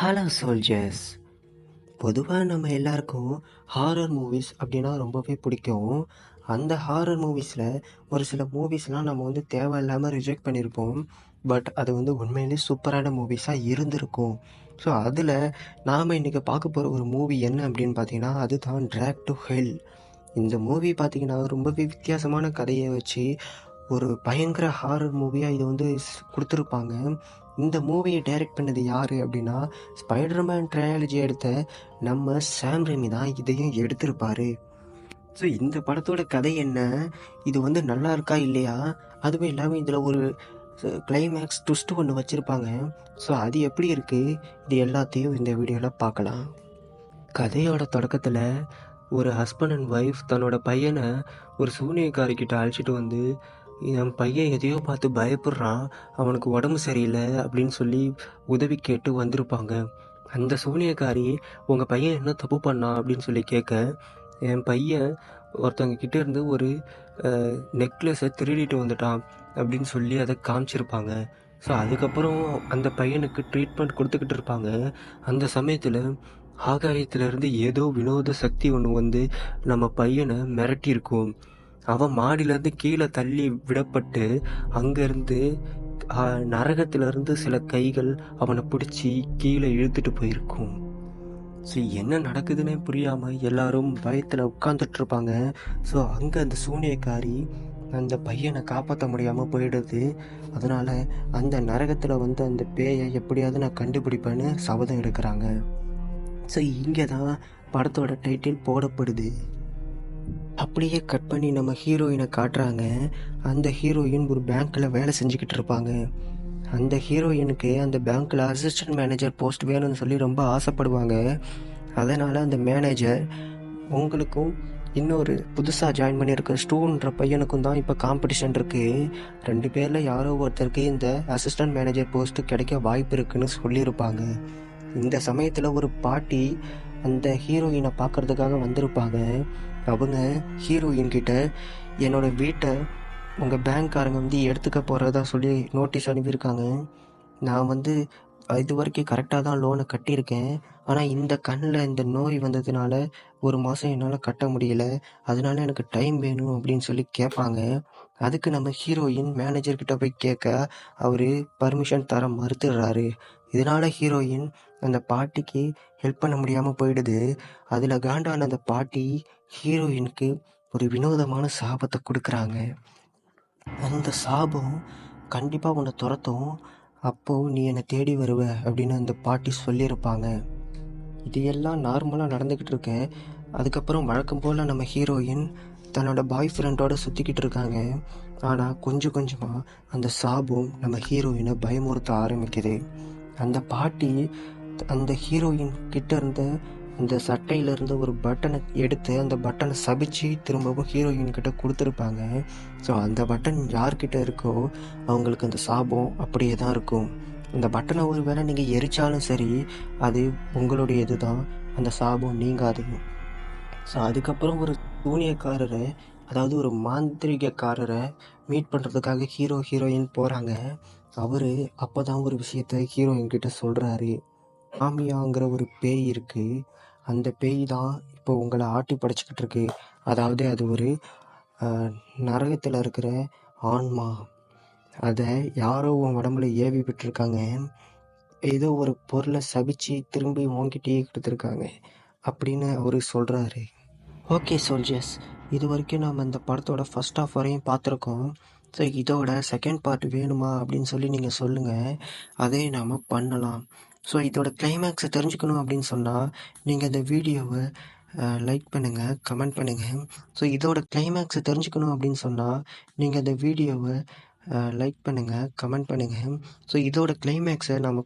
Hello soldiers பொதுவாக நம்ம எல்லாருக்கும் ஹாரர் மூவிஸ் அப்படின்னா ரொம்பவே பிடிக்கும். அந்த ஹாரர் மூவிஸில் ஒரு சில மூவிஸ்லாம் நம்ம வந்து தேவையில்லாமல் ரிஜெக்ட் பண்ணியிருப்போம் பட் அது வந்து உண்மையிலேயே சூப்பரான மூவிஸாக இருந்திருக்கும். ஸோ அதில் நாம் இன்றைக்கி பார்க்க போகிற ஒரு மூவி என்ன அப்படின்னு பார்த்தீங்கன்னா அதுதான் ட்ராக் டு ஹெல் இந்த மூவி பார்த்தீங்கன்னா ரொம்பவே வித்தியாசமான கதையை வச்சு ஒரு பயங்கர ஹாரர் மூவியாக இது வந்து கொடுத்துருப்பாங்க. இந்த மூவியை டைரக்ட் பண்ணது யார் அப்படின்னா ஸ்பைடர்மேன் ட்ரையாலஜி எடுத்த நம்ம சாம் ரெமி தான் இதையும் எடுத்திருப்பார். ஸோ இந்த படத்தோட கதை என்ன? இது வந்து நல்லா இருக்கா இல்லையா? அதுவும் இல்லாமல் இதில் ஒரு கிளைமேக்ஸ் ட்விஸ்ட் ஒன்று வச்சுருப்பாங்க. ஸோ அது எப்படி இருக்குது இது எல்லாத்தையும் இந்த வீடியோவில் பார்க்கலாம். கதையோட தொடக்கத்தில் ஒரு ஹஸ்பண்ட் அண்ட் ஒய்ஃப் தன்னோட பையனை ஒரு சூனியக்காரிக்கிட்ட அழைச்சிட்டு வந்து என் பையன் எதையோ பார்த்து பயப்படுறான். அவனுக்கு உடம்பு சரியில்லை அப்படின்னு சொல்லி உதவி கேட்டு வந்திருப்பாங்க. அந்த சூனியக்காரி உங்கள் பையன் என்ன தப்பு பண்ணா? அப்படின்னு சொல்லி கேட்க என் பையன் ஒருத்தவங்க கிட்டே இருந்து ஒரு நெக்லஸை திருடிட்டு வந்துட்டான். அப்படின்னு சொல்லி அதை காமிச்சிருப்பாங்க. ஸோ அதுக்கப்புறம் அந்த பையனுக்கு ட்ரீட்மெண்ட் கொடுத்துக்கிட்டு இருப்பாங்க. அந்த சமயத்தில் ஆகாயத்திலேருந்து ஏதோ வினோத சக்தி ஒன்று வந்து நம்ம பையனை மிரட்டியிருக்கோம். அவன் மாடியிலேருந்து கீழே தள்ளி விடப்பட்டு அங்கேருந்து நரகத்திலிருந்து சில கைகள் அவனை பிடிச்சி கீழே இழுத்துட்டு போயிருக்கும். ஸோ என்ன நடக்குதுன்னே புரியாமல் எல்லாரும் பயத்தில் உட்காந்துட்டு இருப்பாங்க ஸோ அங்கே அந்த சூனியக்காரி அந்த பையனை காப்பாற்ற முடியாமல் போயிடுது. அதனால் அந்த நரகத்தில் வந்து அந்த பேயை எப்படியாவது நான் கண்டுபிடிப்பேன்னு சபதம் எடுக்கிறாங்க. ஸோ இங்கே தான் படத்தோட டைட்டில் போடப்படுது. அப்படியே கட் பண்ணி நம்ம ஹீரோயினை காட்டுறாங்க. அந்த ஹீரோயின் ஒரு பேங்க்கில் வேலை செஞ்சுக்கிட்டு இருப்பாங்க. அந்த ஹீரோயினுக்கு அந்த பேங்க்கில் அசிஸ்டன்ட் மேனேஜர் போஸ்ட் வேணும்னு சொல்லி ரொம்ப ஆசைப்படுவாங்க. அதனால் அந்த மேனேஜர் உங்களுக்கும் இன்னொரு புதுசாக ஜாயின் பண்ணியிருக்க ஸ்டூன்ற பையனுக்கும் தான் இப்போ காம்படிஷன் இருக்குது ரெண்டு பேரில் யாரோ ஒருத்தருக்கு இந்த அசிஸ்டன்ட் மேனேஜர் போஸ்ட்டு கிடைக்க வாய்ப்பு இருக்குன்னு சொல்லியிருப்பாங்க. இந்த சமயத்தில் ஒரு பாட்டி அந்த ஹீரோயினை பார்க்கறதுக்காக வந்திருப்பாங்க. அவங்க ஹீரோயின் கிட்ட என்னோட வீட்டை உங்கள் பேங்க்காரங்க வந்து எடுத்துக்க போகிறதா சொல்லி நோட்டீஸ் அனுப்பியிருக்காங்க. நான் வந்து இது வரைக்கும் கரெக்டாக தான் லோனை கட்டியிருக்கேன். ஆனால் இந்த கண்ணில் இந்த நோய் வந்ததுனால ஒரு மாதம் என்னால் கட்ட முடியல. அதனால எனக்கு டைம் வேணும் அப்படின்னு சொல்லி கேட்பாங்க அதுக்கு நம்ம ஹீரோயின் மேனேஜர்கிட்ட போய் கேட்க அவர் பர்மிஷன் தர மறுத்துடுறாரு. இதனால ஹீரோயின் அந்த பாட்டிக்கு ஹெல்ப் பண்ண முடியாமல் போயிடுது. அதில் காண்டான அந்த பாட்டி ஹீரோயினுக்கு ஒரு வினோதமான சாபத்தை கொடுக்குறாங்க. அந்த சாபம் கண்டிப்பாக உன்னை துரத்தும். அப்போது நீ என்னை தேடி வருவ அப்படின்னு அந்த பாட்டி சொல்லியிருப்பாங்க. இது எல்லாம் நார்மலாக நடந்துக்கிட்டு இருக்க. அதுக்கப்புறம் வழக்கம் போல் நம்ம ஹீரோயின் தன்னோட பாய் ஃப்ரெண்டோட சுற்றிக்கிட்டு இருக்காங்க. ஆனால் கொஞ்சம் கொஞ்சமாக அந்த சாபம் நம்ம ஹீரோயினை பயமுறுத்த ஆரம்பிக்குது. அந்த பாட்டி அந்த ஹீரோயின் கிட்ட இருந்த இந்த சட்டையில் இருந்த ஒரு பட்டனை எடுத்து அந்த பட்டனை சபிச்சு திரும்பவும் ஹீரோயின் கிட்ட கொடுத்துருப்பாங்க. ஸோ அந்த பட்டன் யார்கிட்ட இருக்கோ அவங்களுக்கு அந்த சாபம் அப்படியே தான் இருக்கும். இந்த பட்டனை ஒரு வேளை நீங்கள் எரிச்சாலும் சரி அது உங்களுடைய இதுதான் அந்த சாபம் நீங்காது. ஸோ அதுக்கப்புறம் ஒரு சூனியக்காரரை அதாவது ஒரு மாந்திரிகக்காரரை மீட் பண்ணுறதுக்காக ஹீரோ ஹீரோயின் போகிறாங்க அவர் அப்போ தான் ஒரு விஷயத்த ஹீரோயின் கிட்ட சொல்கிறாரு ஆமியாங்கிற ஒரு பேய் இருக்குது அந்த பேய் தான் இப்போ உங்களை ஆட்டி படைச்சிக்கிட்டு இருக்கு. அதாவது அது ஒரு நரகத்தில் இருக்கிற ஆன்மா. அதை யாரோ உன் உடம்புல ஏவி விட்டுருக்காங்க. ஏதோ ஒரு பொருளை சபிச்சு திரும்பி வாங்கிட்டே கொடுத்துருக்காங்க அப்படின்னு அவர் சொல்கிறாரு ஓகே சோல்ஜர்ஸ் இது வரைக்கும் நம்ம இந்த படத்தோட ஃபர்ஸ்ட் ஆஃப் வரையும் பார்த்துருக்கோம். ஸோ இதோட செகண்ட் பார்ட் வேணுமா அப்படின்னு சொல்லி நீங்கள் சொல்லுங்கள் அதே நாம் பண்ணலாம். ஸோ இதோட கிளைமேக்ஸை தெரிஞ்சுக்கணும் அப்படின்னு சொன்னால் நீங்கள் இந்த வீடியோவை லைக் பண்ணுங்கள் கமெண்ட் பண்ணுங்கள் ஸோ இதோட கிளைமேக்ஸை தெரிஞ்சுக்கணும் அப்படின்னு சொன்னால் நீங்கள் இந்த வீடியோவை லைக் பண்ணுங்கள் கமெண்ட் பண்ணுங்கள் ஸோ இதோட கிளைமேக்ஸை நம்ம